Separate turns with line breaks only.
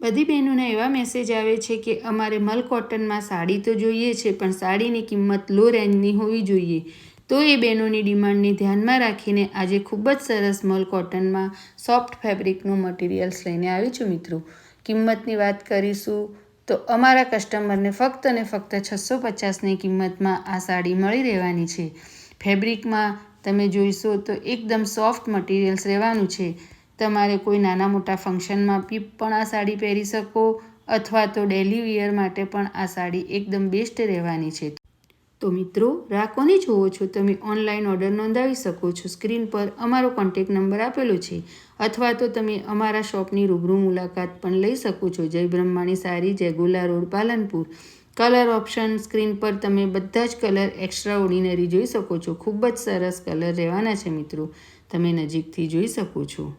બધી બહેનોના એવા મેસેજ આવે છે કે અમારે મલ કોટનમાં સાડી તો જોઈએ છે, પણ સાડીની કિંમત લો રેન્જની હોવી જોઈએ. તો એ બહેનોની ડિમાન્ડને ધ્યાનમાં રાખીને આજે ખૂબ જ સરસ મલ કોટનમાં સોફ્ટ ફેબ્રિકનું મટીરિયલ્સ લઈને આવી છું મિત્રો. કિંમતની વાત કરીશું તો અમારા કસ્ટમરને ફક્ત અને ફક્ત છસો પચાસની કિંમતમાં આ સાડી મળી રહેવાની છે. ફેબ્રિકમાં તમે જોઈશો તો એકદમ સોફ્ટ મટીરિયલ્સ રહેવાનું છે. તમારે કોઈ નાના મોટા ફંક્શનમાં બી પણ આ સાડી પહેરી શકો અથવા તો ડેલી વિયર માટે પણ આ સાડી એકદમ બેસ્ટ રહેવાની છે. તો મિત્રો રાહ જુઓ છો, તમે ઓનલાઈન ઓર્ડર નોંધાવી શકો છો. સ્ક્રીન પર અમારો કોન્ટેક નંબર આપેલો છે. અથવા તો તમે અમારા શોપની રૂબરૂ મુલાકાત પણ લઈ શકો છો. જય બ્રહ્માણી સારી જેગુલા road, Palanpur. Colour option screen પર તમે બધા જ કલર એક્સ્ટ્રા ઓર્ડિનરી જોઈ શકો છો. ખૂબ જ સરસ કલર રહેવાના છે મિત્રો. તમે નજીકથી જોઈ શકો છો.